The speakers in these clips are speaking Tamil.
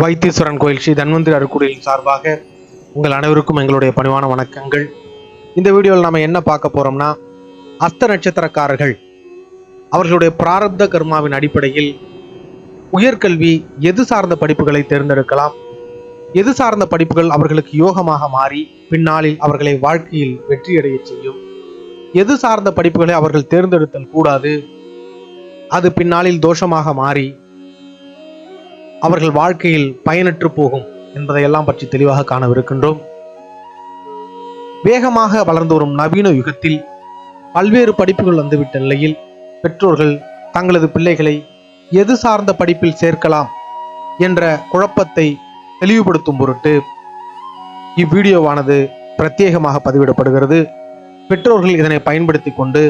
வைத்தீஸ்வரன் கோயில் ஸ்ரீ தன்வந்திரி அருக்குடியின் சார்பாக உங்கள் அனைவருக்கும் எங்களுடைய பணிவான வணக்கங்கள். இந்த வீடியோவில் நாம் என்ன பார்க்க போறோம்னா அஸ்த நட்சத்திரக்காரர்கள் அவர்களுடைய பிராரப்த கர்மாவின் அடிப்படையில் உயர்கல்வி எது சார்ந்த படிப்புகளை தேர்ந்தெடுக்கலாம் எது சார்ந்த படிப்புகள் அவர்களுக்கு யோகமாக மாறி பின்னாளில் அவர்களை வாழ்க்கையில் வெற்றியடைய செய்யும் எது சார்ந்த படிப்புகளை அவர்கள் தேர்ந்தெடுத்தல் கூடாது அது பின்னாளில் தோஷமாக மாறி அவர்கள் வாழ்க்கையில் பயனற்று போகும் என்பதையெல்லாம் பற்றி தெளிவாக காணவிருக்கின்றோம். வேகமாக வளர்ந்து வரும் நவீன யுகத்தில் பல்வேறு படிப்புகள் வந்துவிட்ட நிலையில் பெற்றோர்கள் தங்களது பிள்ளைகளை எது சார்ந்த படிப்பில் சேர்க்கலாம் என்ற குழப்பத்தை தெளிவுபடுத்தும் பொருட்டு இவ்வீடியோவானது பிரத்யேகமாக பதிவிடப்படுகிறது. பெற்றோர்கள் இதனை பயன்படுத்தி கொண்டு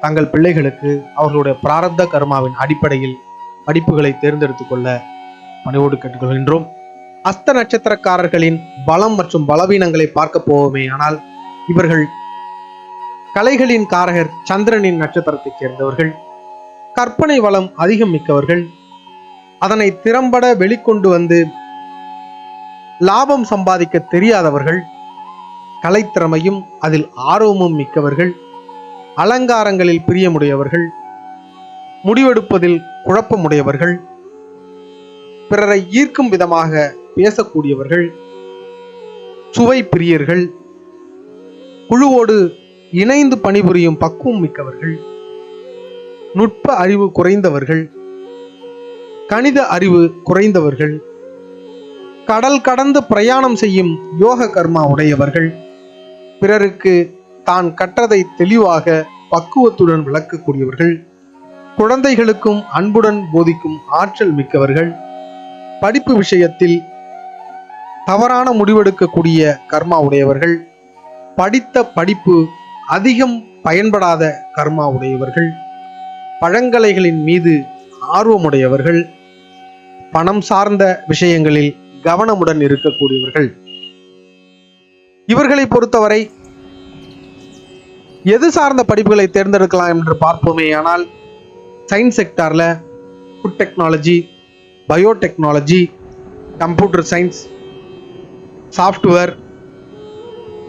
தங்கள் பிள்ளைகளுக்கு அவர்களுடைய பிராரத்த கர்மாவின் அடிப்படையில் படிப்புகளை தேர்ந்தெடுத்து கொள்ள பணிவோடு கேட்டுக்கொள்கின்றோம். அஸ்த நட்சத்திரக்காரர்களின் பலம் மற்றும் பலவீனங்களை பார்க்க போவோமே ஆனால் இவர்கள் கலைகளின் காரகர் சந்திரனின் நட்சத்திரத்தைச் சேர்ந்தவர்கள். கற்பனை வளம் அதிகம் மிக்கவர்கள். அதனை திறம்பட வெளிக்கொண்டு வந்து லாபம் சம்பாதிக்க தெரியாதவர்கள். கலைத்திறமையும் அதில் ஆர்வமும் மிக்கவர்கள். அலங்காரங்களில் பிரியமுடையவர்கள். முடிவெடுப்பதில் குழப்பமுடையவர்கள். பிறரை ஈர்க்கும் விதமாக பேசக்கூடியவர்கள் சுவை பிரியர்கள் குழுவோடு இணைந்து பணிபுரியும் பக்குவம் மிக்கவர்கள் நுட்ப அறிவு குறைந்தவர்கள் கணித அறிவு குறைந்தவர்கள் கடல் கடந்து பிரயாணம் செய்யும் யோக கர்மா உடையவர்கள் பிறருக்கு தான் கற்றதை தெளிவாக பக்குவத்துடன் விளக்கக்கூடியவர்கள் குழந்தைகளுக்கும் அன்புடன் போதிக்கும் ஆற்றல் மிக்கவர்கள் படிப்பு விஷயத்தில் தவறான முடிவெடுக்கக்கூடிய கர்மா உடையவர்கள் படித்த படிப்பு அதிகம் பயன்படாத கர்மா உடையவர்கள் பழங்கலைகளின் மீது ஆர்வமுடையவர்கள் பணம் சார்ந்த விஷயங்களில் கவனமுடன் இருக்கக்கூடியவர்கள். இவர்களை பொறுத்தவரை எது சார்ந்த படிப்புகளை தேர்ந்தெடுக்கலாம் என்று பார்ப்போமே ஆனால் சயின்ஸ் செக்டாரில் food technology biotechnology computer science software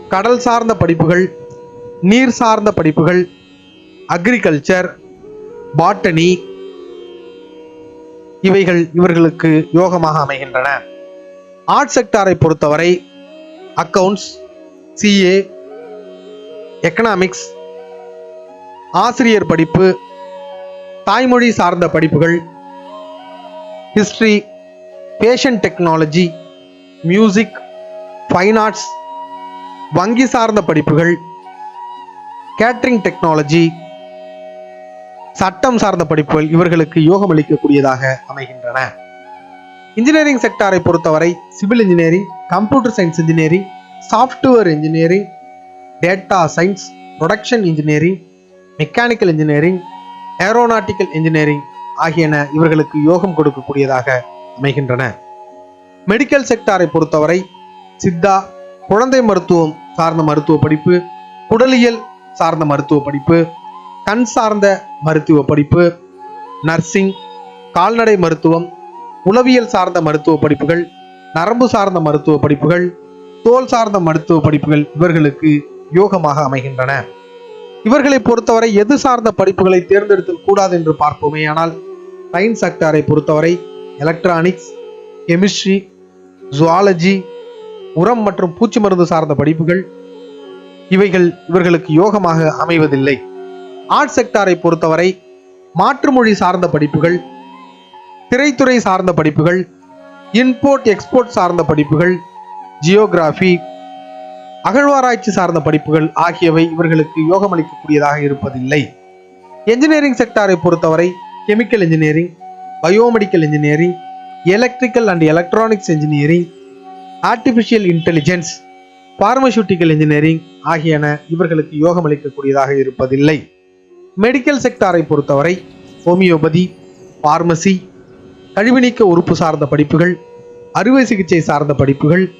கடல் சார்ந்த படிப்புகள் நீர் சார்ந்த படிப்புகள் அக்ரிகல்ச்சர் பாட்டனி இவைகள் இவர்களுக்கு யோகமாக அமைகின்றன. ஆர்ட் செக்டாரை பொறுத்தவரை அக்கவுண்ட்ஸ் சிஏ எக்கனாமிக்ஸ் ஆசிரியர் படிப்பு தாய்மொழி சார்ந்த படிப்புகள் history fashion technology music fine arts வங்கி சார்ந்த படிப்புகள் கேட்ரிங் டெக்னாலஜி சட்டம் சார்ந்த படிப்புகள் இவர்களுக்கு யோகம் அளிக்கக்கூடியதாக அமைகின்றன. இன்ஜினியரிங் செக்டாரை பொறுத்தவரை civil engineering computer science engineering software engineering data science production engineering mechanical engineering aeronautical engineering ஆகியன இவர்களுக்கு யோகம் கொடுக்கக்கூடியதாக அமைகின்றன. மெடிக்கல் செக்டாரை பொறுத்தவரை சித்தா குழந்தை மருத்துவம் சார்ந்த மருத்துவ படிப்பு குடலியல் சார்ந்த மருத்துவ படிப்பு கண் சார்ந்த மருத்துவ படிப்பு நர்சிங் கால்நடை மருத்துவம் உளவியல் சார்ந்த மருத்துவ படிப்புகள் நரம்பு சார்ந்த மருத்துவ படிப்புகள் தோல் சார்ந்த மருத்துவ படிப்புகள் இவர்களுக்கு யோகமாக அமைகின்றன. இவர்களை பொறுத்தவரை எது சார்ந்த படிப்புகளை தேர்ந்தெடுத்தல் கூடாது என்று பார்ப்போமே ஆனால் சயின்ஸ் செக்டாரை பொறுத்தவரை எலக்ட்ரானிக்ஸ் கெமிஸ்ட்ரி ஜுவாலஜி உரம் மற்றும் பூச்சி மருந்து சார்ந்த படிப்புகள் இவைகள் இவர்களுக்கு யோகமாக அமைவதில்லை. ஆர்ட் செக்டாரை பொறுத்தவரை மாற்றுமொழி சார்ந்த படிப்புகள் திரைத்துறை சார்ந்த படிப்புகள் இன்போர்ட் எக்ஸ்போர்ட் சார்ந்த படிப்புகள் ஜியோகிராஃபி அகழ்வாராய்ச்சி சார்ந்த படிப்புகள் ஆகியவை இவர்களுக்கு யோகமளிக்கக்கூடியதாக இருப்பதில்லை. என்ஜினியரிங் செக்டாரை பொறுத்தவரை chemical engineering biomedical engineering electrical and electronics engineering artificial intelligence pharmaceutical engineering ஆகியன இவர்களுக்கு யோகம் அளிக்கக்கூடியதாக இருப்பதில்லை. மெடிக்கல் செக்டாரை பொறுத்தவரை ஹோமியோபதி பார்மசி கழிவுநீக்க உறுப்பு சார்ந்த படிப்புகள் அறுவை சிகிச்சை சார்ந்த படிப்புகள்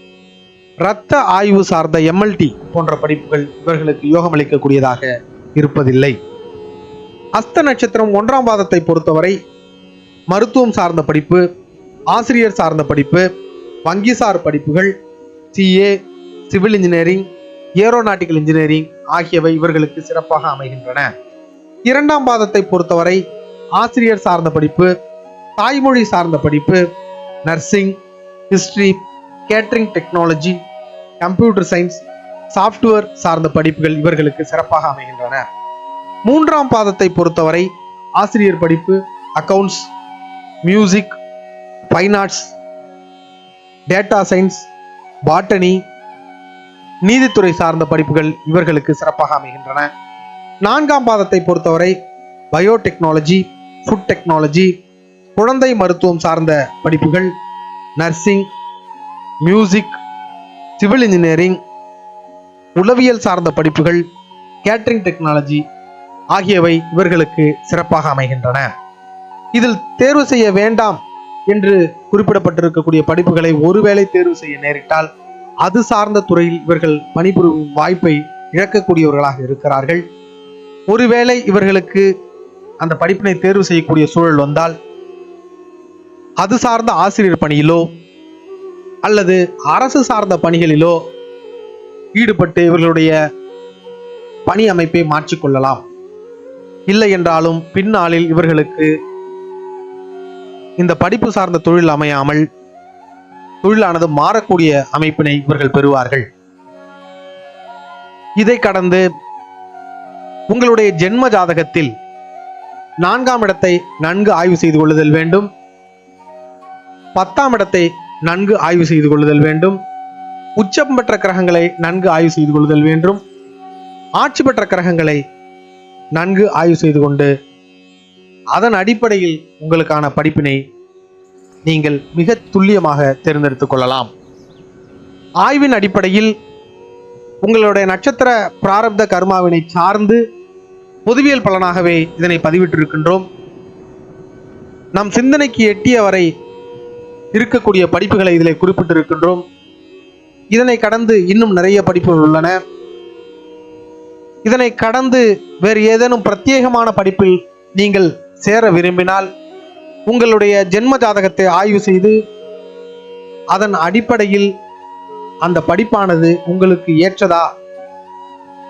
இரத்த ஆய்வு சார்ந்த எம்எல்டி போன்ற படிப்புகள் இவர்களுக்கு யோகம் அளிக்கக்கூடியதாக இருப்பதில்லை. அஸ்த நட்சத்திரம் ஒன்றாம் பாதத்தை பொறுத்தவரை மருத்துவம் சார்ந்த படிப்பு ஆசிரியர் சார்ந்த படிப்பு வங்கிசார் படிப்புகள் CA civil engineering aeronautical engineering ஆகியவை இவர்களுக்கு சிறப்பாக அமைகின்றன. இரண்டாம் பாதத்தை பொறுத்தவரை ஆசிரியர் சார்ந்த படிப்பு தாய்மொழி சார்ந்த படிப்பு nursing history catering technology computer science software சார்ந்த படிப்புகள் இவர்களுக்கு சிறப்பாக அமைகின்றன. மூன்றாம் பாதத்தை பொறுத்தவரை ஆசிரியர் படிப்பு accounts music fine arts data science botany நீதித்துறை சார்ந்த படிப்புகள் இவர்களுக்கு சிறப்பாக அமைகின்றன. நான்காம் பாதத்தை பொறுத்தவரை பயோடெக்னாலஜி ஃபுட் டெக்னாலஜி குழந்தை மருத்துவம் சார்ந்த படிப்புகள் நர்சிங் மியூசிக் சிவில் இன்ஜினியரிங் உளவியல் சார்ந்த படிப்புகள் கேட்ரிங் டெக்னாலஜி ஆகியவை இவர்களுக்கு சிறப்பாக அமைகின்றன. இதில் தேர்வு செய்ய வேண்டாம் என்று குறிப்பிடப்பட்டிருக்கக்கூடிய படிப்புகளை ஒருவேளை தேர்வு செய்ய நேரிட்டால் அது சார்ந்த துறையில் இவர்கள் பணிபுரியும் வாய்ப்பை இழக்கக்கூடியவர்களாக இருக்கிறார்கள். ஒருவேளை இவர்களுக்கு அந்த படிப்பினை தேர்வு செய்யக்கூடிய சூழல் வந்தால் அது சார்ந்த ஆசிரியர் பணியிலோ அல்லது அரசு சார்ந்த பணிகளிலோ ஈடுபட்டு இவர்களுடைய பணி அமைப்பை மாற்றிக்கொள்ளலாம். இல்லை என்றாலும் பின்னாளில் இவர்களுக்கு இந்த படிப்பு சார்ந்த தொழில் அமையாமல் தொழிலானது மாறக்கூடிய அமைப்பினை இவர்கள் பெறுவார்கள். இதை கடந்து உங்களுடைய ஜென்ம ஜாதகத்தில் நான்காம் இடத்தை நன்கு ஆய்வு செய்து கொள்ளுதல் வேண்டும். பத்தாம் இடத்தை நன்கு ஆய்வு செய்து கொள்ளுதல் வேண்டும். உச்சம் பெற்ற கிரகங்களை நன்கு ஆய்வு செய்து கொள்ளுதல் வேண்டும். ஆட்சி பெற்ற கிரகங்களை நன்கு ஆய்வு செய்து கொண்டு அதன் அடிப்படையில் உங்களுக்கான படிப்பினை நீங்கள் மிக துல்லியமாக தேர்ந்தெடுத்துக் கொள்ளலாம். ஆய்வின் அடிப்படையில் உங்களுடைய நட்சத்திர பிராரப்த கர்மாவினை சார்ந்து பொதுவியல் பலனாகவே இதனை பதிவிட்டிருக்கின்றோம். நம் சிந்தனைக்கு எட்டிய வரை இருக்கக்கூடிய படிப்புகளை இதில் குறிப்பிட்டிருக்கின்றோம். இதனை கடந்து இன்னும் நிறைய படிப்புகள் உள்ளன. இதனை கடந்து வேறு ஏதேனும் பிரத்யேகமான படிப்பில் நீங்கள் சேர விரும்பினால் உங்களுடைய ஜென்ம ஜாதகத்தை ஆய்வு செய்து அதன் அடிப்படையில் அந்த படிப்பானது உங்களுக்கு ஏற்றதா?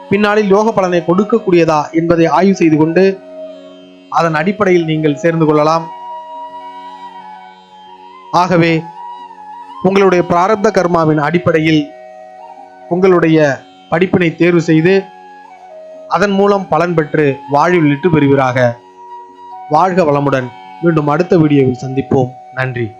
பின்னாளில் யோக பலனை கொடுக்கக்கூடியதா என்பதை ஆய்வு செய்து கொண்டு அதன் அடிப்படையில் நீங்கள் சேர்ந்து கொள்ளலாம். ஆகவே உங்களுடைய பிராரப்த கர்மாவின் அடிப்படையில் உங்களுடைய படிப்பினை தேர்வு செய்து அதன் மூலம் பலன் பெற்று வாழ்வில் வெற்றி பெறுவீராக. வாழ்க வளமுடன். மீண்டும் அடுத்த வீடியோவில் சந்திப்போம். நன்றி.